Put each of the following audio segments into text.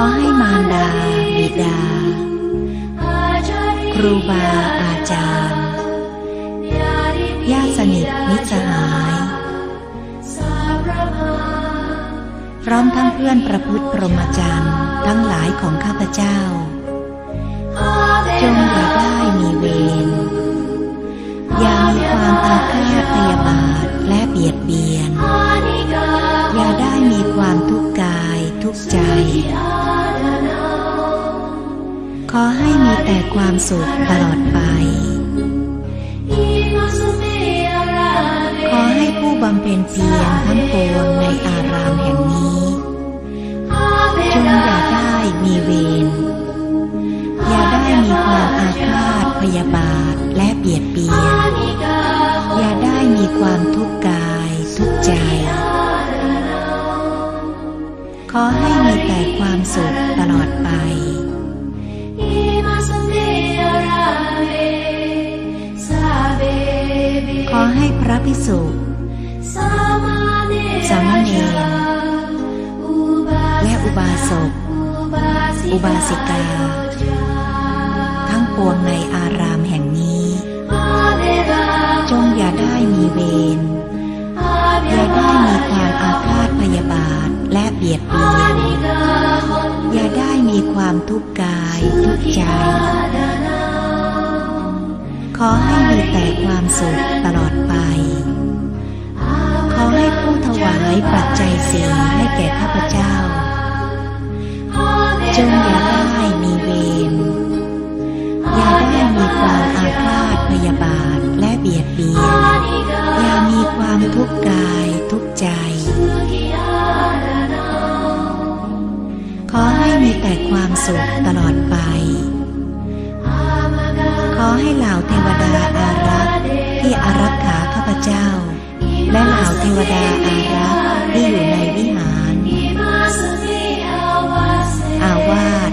อให้มารดาบิดา ครูบาอาจารย์ญาติสนิทมิตรสหาย พร้อมทั้งเพื่อนประพฤติพรหมจรรย์ทั้งหลายของข้าพเจ้า จงอย่าได้มีเวรอย่ามีความอาฆาตพยาบาทและเบียดเบียน ใจ ขอให้มีแต่ความสุขตลอดไป ขอให้ผู้บำเพ็ญเพียรทั้งปวงในอารามแห่งนี้ จงอย่าได้มีเวร อย่าได้มีความอาฆาตพยาบาทและเบียดเบียน อย่าได้มีความทุกข์กายทุกข์ใจ อให้มีแต่ความสุขตลอดไปขอให้พระภิกษุสามเณรและอุบาสก อุบาสิกา ทั้งปวงในอารามแห่งนี้ จงอย่าได้มีเวรอย่าได้มีความอาฆาตพยาบาท เบียดเบียน อย่าได้มีความทุกข์กายทุกข์ใจ ขอให้มีแต่ความสุขตลอดไป ขอให้ผู้ถวายปัจจัยสีให้แก่ข้าพเจ้า จงอย่าได้มีเวร อย่าได้มีความอาฆาตพยาบาทและเบียดเบียน อย่ามีความทุกข์กาย มีแต่ความสุขตลอดไป ขอให้เหล่าเทวดาอารักษ์ที่อารักขาข้าพเจ้า และเหล่าเทวดาอารักษ์ที่อยู่ในวิหาร อาวาส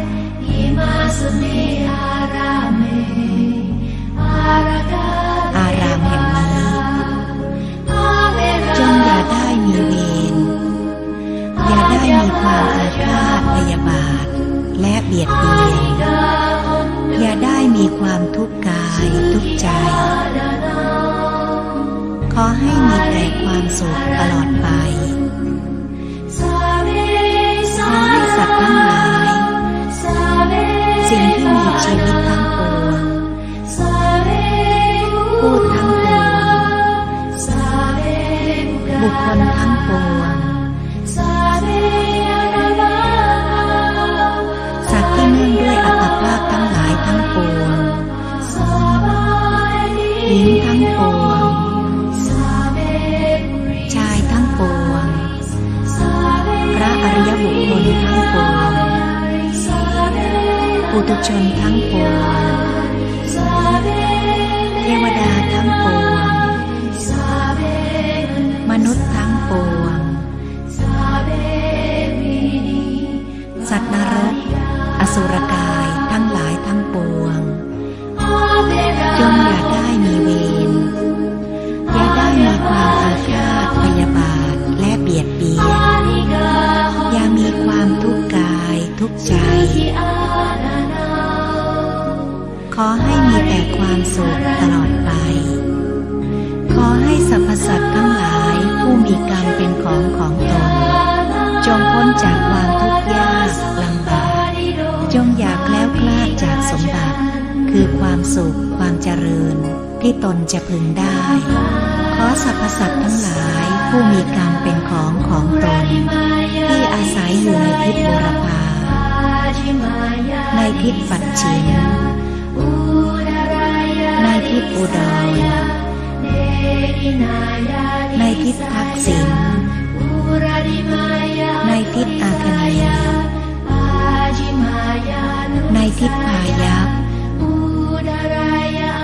อารามแห่งนี้จงอย่าได้มีเวรอย่าได้มีความอาฆาตพยาบาท บียดเบียน อย่าได้มีความทุกข์กายทุกข์ใจ ขอให้มีแต่ความสุขตลอดไปขอให้สัตว์ทั้งหลาย สิ่งที่มีชีวิตทั้งปวงพูดทั้งปวงบุคคลทั้งปวง ชนทั้งปวงเทวดาทั้งปวง มนุษย์ทั้งปวง สัตว์นรก อสุรกายทั้งหลายทั้งปวงจงอย่าได้มีเวรอย่าได้มีความอาฆาตพยาบาทและเบียดเบียนอย่ามีความทุกข์กายทุกข์ใจ ขอให้มีแต่ความสุขตลอดไป ขอให้สรรพสัตว์ทั้งหลายผู้มีกรรมเป็นของของตน จงพ้นจากความทุกข์ยากลำบาก จงอย่าแล้วคลาดจากสมบัติ คือความสุขความเจริญที่ตนจะพึงได้ ขอสรรพสัตว์ทั้งหลายผู้มีกรรมเป็นของของตน ที่อาศัยอยู่ในทิศบุรพาในทิศปัจฉิมใน อุดรในทิศทักษิณในทิศอาคเนย์ทิศพายัพ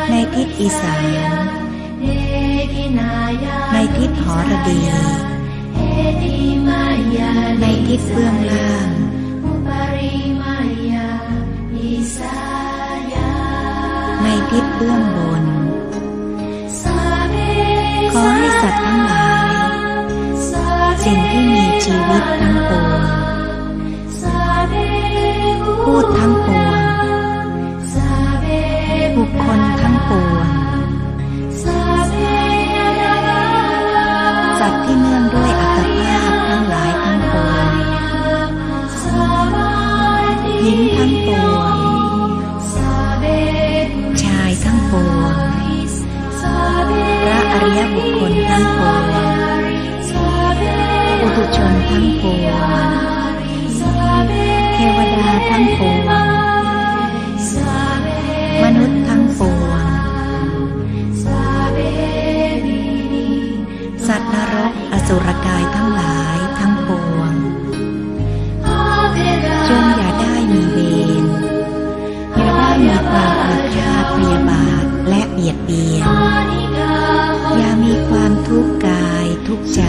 ในทิศอีสานในทิศหอระดี ในทิศเบื้องล่าง ในทิศเบื้องบน ขอให้สัตว์ทั้งหลาย สิ่งที่มีชีวิตทั้งปวงพูดทั้งปวงบุคคลทั้งปวงสัตว์ที่เนื่องด้วยอัตภาพทั้งหลายทั้งปวงหญิงทั้งปวง ระอริยบุคคลทั้งปวงปุถุชนทั้งปวงเทวดาทั้งปวงมนุษย์ทั้งปวงสัตว์นรกอสุรกายทั้งหลายทั้งปวง จงอย่าได้มีเวรอย่าได้มีความอาฆาตพยาบาทและเบียดเบียน มีความทุกข์กายทุกข์ใจ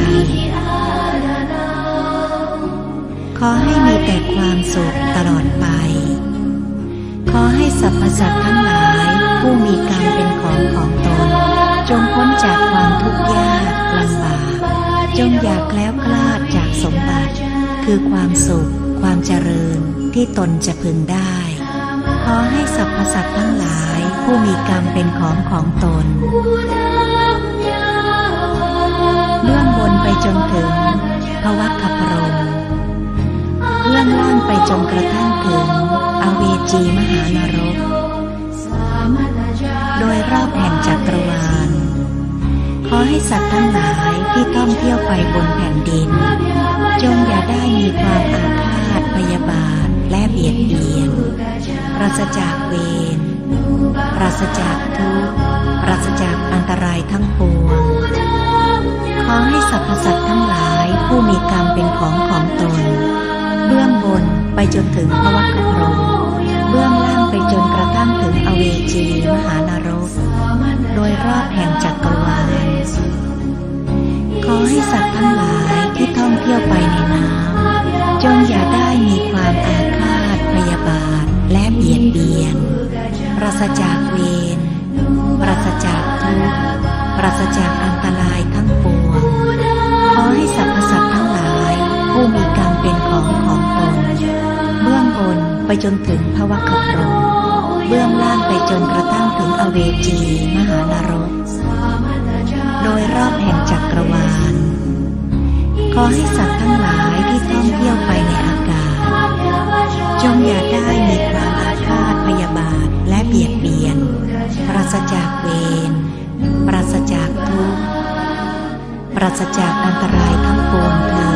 ขอให้มีแต่ความสุขตลอดไป ขอให้สรรพสัตว์ทั้งหลายผู้มีกรรมเป็นของของตน จงพ้นจากความทุกข์ยากลำบาก จงอย่าแล้วคลาดจากสมบัติ คือความสุข ความเจริญที่ตนจะพึงได้ ขอให้สรรพสัตว์ทั้งหลายผู้มีกรรมเป็นของของตน เบื้องบนไปจนถึงพวัคคพรมเบื้องล่างไปจนกระทั่งถึงอเวจีมหานรก โดยรอบแห่งจักรวาล ขอให้สัตว์ทั้งหลายที่ท่องเที่ยวไปบนแผ่นดิน จงอย่าได้มีความอาฆาตพยาบาทและเบียดเบียนปราศจากเวรปราศจากทุกข์ปราศจากอันตรายทั้งปวง อให้สรรพสัตว์ทั้งหลายผู้มีกรรมเป็นของของตน เบื้องบนไปจนถึงพวัคพรหมเบื้องล่างไปจนกระทั่งถึงอเวจีมหานรก โดยรอบแห่งจักรวาล ขอให้สัตว์ทั้งหลายที่ท่องเที่ยวไปในน้ำจงอย่าได้มีความอาฆาตพยาบาทและเบียดเบียนปราศจาก จนถึงพวัคคพรมเบื้องล่างไปจนกระทั่งถึงอเวจีมหานรก โดยรอบแห่งจักรวาล ขอให้สัตว์ทั้งหลายที่ท่องเที่ยวไปในอากาศ จงอย่าได้มีความอาฆาตพยาบาทและเบียดเบียน ปราศจากเวร ปราศจากทุกข์ ปราศจากอันตรายทั้งปวงเถิ